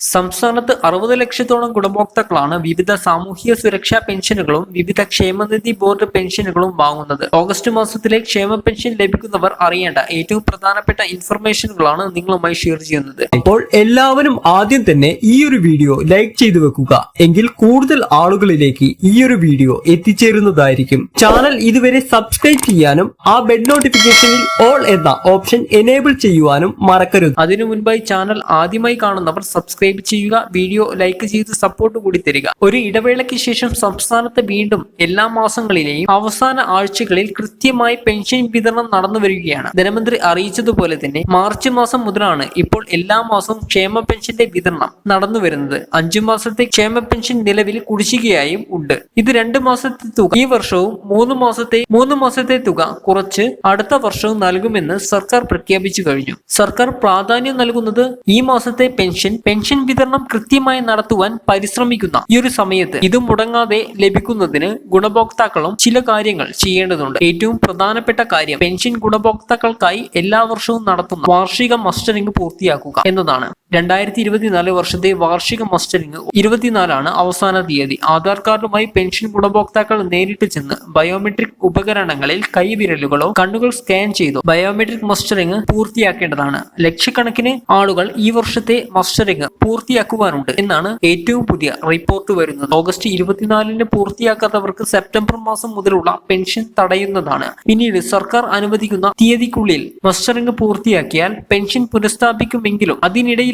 സംസ്ഥാനത്ത് അറുപത് ലക്ഷത്തോളം ഗുണഭോക്താക്കളാണ് വിവിധ സാമൂഹിക സുരക്ഷാ പെൻഷനുകളും വിവിധ ക്ഷേമനിധി ബോർഡ് പെൻഷനുകളും വാങ്ങുന്നത്. ഓഗസ്റ്റ് മാസത്തിലെ ക്ഷേമ പെൻഷൻ ലഭിക്കുന്നവർ അറിയേണ്ട ഏറ്റവും പ്രധാനപ്പെട്ട ഇൻഫർമേഷനുകളാണ് നിങ്ങളുമായി ഷെയർ ചെയ്യുന്നത്. അപ്പോൾ എല്ലാവരും ആദ്യം തന്നെ ഈ ഒരു വീഡിയോ ലൈക്ക് ചെയ്തു വെക്കുക. എങ്കിൽ കൂടുതൽ ആളുകളിലേക്ക് ഈ ഒരു വീഡിയോ എത്തിച്ചേരുന്നതായിരിക്കും. ചാനൽ ഇതുവരെ സബ്സ്ക്രൈബ് ചെയ്യാനും ആ ബെഡ് നോട്ടിഫിക്കേഷനിൽ ഓൾ എന്ന ഓപ്ഷൻ എനേബിൾ ചെയ്യുവാനും മറക്കരുത്. അതിനു മുൻപായി ചാനൽ ആദ്യമായി കാണുന്നവർ സബ്സ്ക്രൈബ് ചെയ്യുക വീഡിയോ ലൈക്ക് ചെയ്ത് സപ്പോർട്ട് കൂടി തരിക. ഒരു ഇടവേളയ്ക്ക് ശേഷം സംസ്ഥാനത്ത് വീണ്ടും എല്ലാ മാസങ്ങളിലെയും അവസാന ആഴ്ചകളിൽ കൃത്യമായി പെൻഷൻ വിതരണം നടന്നു വരികയാണ്. ധനമന്ത്രി അറിയിച്ചതുപോലെ തന്നെ മാർച്ച് മാസം മുതലാണ് ഇപ്പോൾ എല്ലാ മാസവും ക്ഷേമ പെൻഷന്റെ വിതരണം നടന്നു വരുന്നത്. അഞ്ചു മാസത്തെ ക്ഷേമ പെൻഷൻ നിലവിൽ കുടിശ്ശികയായും ഉണ്ട്. ഇത് രണ്ട് മാസത്തെ തുക ഈ വർഷവും മൂന്ന് മാസത്തെ മൂന്ന് മാസത്തെ തുക കുറച്ച് അടുത്ത വർഷവും നൽകുമെന്ന് സർക്കാർ പ്രഖ്യാപിച്ചു കഴിഞ്ഞു. സർക്കാർ പ്രാധാന്യം നൽകുന്നത് ഈ മാസത്തെ പെൻഷൻ പെൻഷൻ വിതരണം കൃത്യമായി നടത്തുവാൻ പരിശ്രമിക്കുന്ന ഈ ഒരു സമയത്ത് ഇത് മുടങ്ങാതെ ലഭിക്കുന്നതിന് ഗുണഭോക്താക്കളും ചില കാര്യങ്ങൾ ചെയ്യേണ്ടതുണ്ട്. ഏറ്റവും പ്രധാനപ്പെട്ട കാര്യം പെൻഷൻ ഗുണഭോക്താക്കൾക്കായി എല്ലാ വർഷവും നടത്തുന്ന വാർഷിക മസ്റ്ററിംഗ് പൂർത്തിയാക്കുക എന്നതാണ്. രണ്ടായിരത്തി ഇരുപത്തിനാല് വർഷത്തെ വാർഷിക മസ്റ്ററിംഗ് ഇരുപത്തിനാലാണ് അവസാന തീയതി. ആധാർ കാർഡുമായി പെൻഷൻ ഗുണഭോക്താക്കൾ നേരിട്ട് ചെന്ന് ബയോമെട്രിക് ഉപകരണങ്ങളിൽ കൈവിരലുകളോ കണ്ണുകൾ സ്കാൻ ചെയ്തോ ബയോമെട്രിക് മസ്റ്ററിംഗ് പൂർത്തിയാക്കേണ്ടതാണ്. ലക്ഷക്കണക്കിന് ആളുകൾ ഈ വർഷത്തെ മസ്റ്ററിംഗ് പൂർത്തിയാക്കുവാനുണ്ട് എന്നാണ് ഏറ്റവും പുതിയ റിപ്പോർട്ട് വരുന്നത്. ഓഗസ്റ്റ് ഇരുപത്തിനാലിന് പൂർത്തിയാക്കാത്തവർക്ക് സെപ്റ്റംബർ മാസം മുതലുള്ള പെൻഷൻ തടയുന്നതാണ്. പിന്നീട് സർക്കാർ അനുവദിക്കുന്ന തീയതിക്കുള്ളിൽ മസ്റ്ററിംഗ് പൂർത്തിയാക്കിയാൽ പെൻഷൻ പുനഃസ്ഥാപിക്കുമെങ്കിലും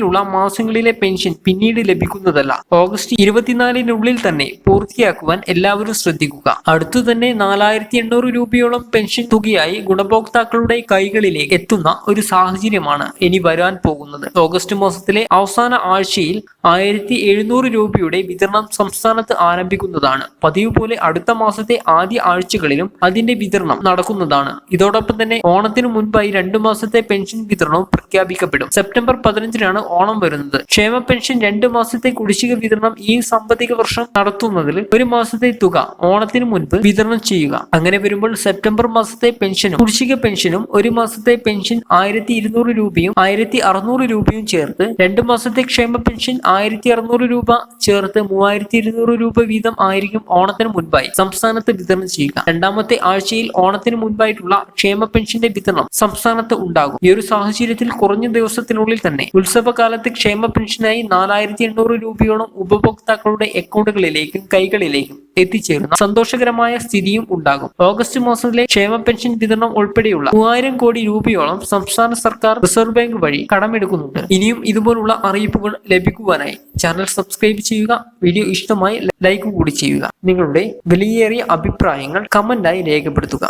അതിനിടയിലുള്ള മാസങ്ങളിലെ പെൻഷൻ പിന്നീട് ലഭിക്കുന്നതല്ല. ഓഗസ്റ്റ് ഇരുപത്തിനാലിനുള്ളിൽ തന്നെ പൂർത്തിയാക്കുവാൻ എല്ലാവരും ശ്രദ്ധിക്കുക. അടുത്തു തന്നെ നാലായിരത്തി എണ്ണൂറ് രൂപയോളം പെൻഷൻ തുകയായി ഗുണഭോക്താക്കളുടെ കൈകളിലേക്ക് എത്തുന്ന ഒരു സാഹചര്യമാണ് ഇനി വരാൻ പോകുന്നത്. ഓഗസ്റ്റ് മാസത്തിലെ അവസാന ആഴ്ചയിൽ ആയിരത്തി എഴുന്നൂറ് രൂപയുടെ വിതരണം സംസ്ഥാനത്ത് ആരംഭിക്കുന്നതാണ്. പതിവ് പോലെ അടുത്ത മാസത്തെ ആദ്യ ആഴ്ചകളിലും അതിന്റെ വിതരണം നടക്കുന്നതാണ്. ഇതോടൊപ്പം തന്നെ ഓണത്തിനു മുൻപായി രണ്ടു മാസത്തെ പെൻഷൻ വിതരണവും പ്രഖ്യാപിക്കപ്പെടും. സെപ്റ്റംബർ പതിനഞ്ചിനാണ് ഓണം വരുന്നത്. ക്ഷേമ പെൻഷൻ രണ്ട് മാസത്തെ കുടിശ്ശിക വിതരണം ഈ സാമ്പത്തിക വർഷം നടത്തുന്നതിൽ ഒരു മാസത്തെ തുക ഓണത്തിന് മുൻപ് വിതരണം ചെയ്യുക. അങ്ങനെ വരുമ്പോൾ സെപ്റ്റംബർ മാസത്തെ പെൻഷനും കുടിശ്ശിക പെൻഷനും ഒരു മാസത്തെ പെൻഷൻ ആയിരത്തി ഇരുന്നൂറ് രൂപയും ആയിരത്തി അറുന്നൂറ് രൂപയും ചേർത്ത് രണ്ട് മാസത്തെ ക്ഷേമ പെൻഷൻ ആയിരത്തി അറുന്നൂറ് രൂപ ചേർത്ത് മൂവായിരത്തി ഇരുന്നൂറ് രൂപ വീതം ആയിരിക്കും ഓണത്തിന് മുൻപായി സംസ്ഥാനത്ത് വിതരണം ചെയ്യുക. രണ്ടാമത്തെ ആഴ്ചയിൽ ഓണത്തിന് മുൻപായിട്ടുള്ള ക്ഷേമ പെൻഷന്റെ വിതരണം സംസ്ഥാനത്ത് ഉണ്ടാകും. ഈ ഒരു സാഹചര്യത്തിൽ കുറഞ്ഞ ദിവസത്തിനുള്ളിൽ തന്നെ ഉത്സവകാലത്ത് ക്ഷേമ പെൻഷനായി നാലായിരത്തി എണ്ണൂറ് രൂപയോളം ഉപഭോക്താക്കളുടെ അക്കൗണ്ടുകളിലേക്കും കൈകളിലേക്കും എത്തിച്ചേരുന്ന സന്തോഷകരമായ സ്ഥിതിയും ഉണ്ടാകും. ഓഗസ്റ്റ് മാസത്തിലെ ക്ഷേമ പെൻഷൻ വിതരണം ഉൾപ്പെടെയുള്ള മൂവായിരം കോടി രൂപയോളം സംസ്ഥാന സർക്കാർ റിസർവ് ബാങ്ക് വഴി കടമെടുക്കുന്നുണ്ട്. ഇനിയും ഇതുപോലുള്ള അറിയിപ്പുകൾ ലഭിക്കുവാനായി ചാനൽ സബ്സ്ക്രൈബ് ചെയ്യുക വീഡിയോ ഇഷ്ടമായി ലൈക്ക് കൂടി ചെയ്യുക. നിങ്ങളുടെ വിലയേറിയ അഭിപ്രായങ്ങൾ കമന്റായി രേഖപ്പെടുത്തുക.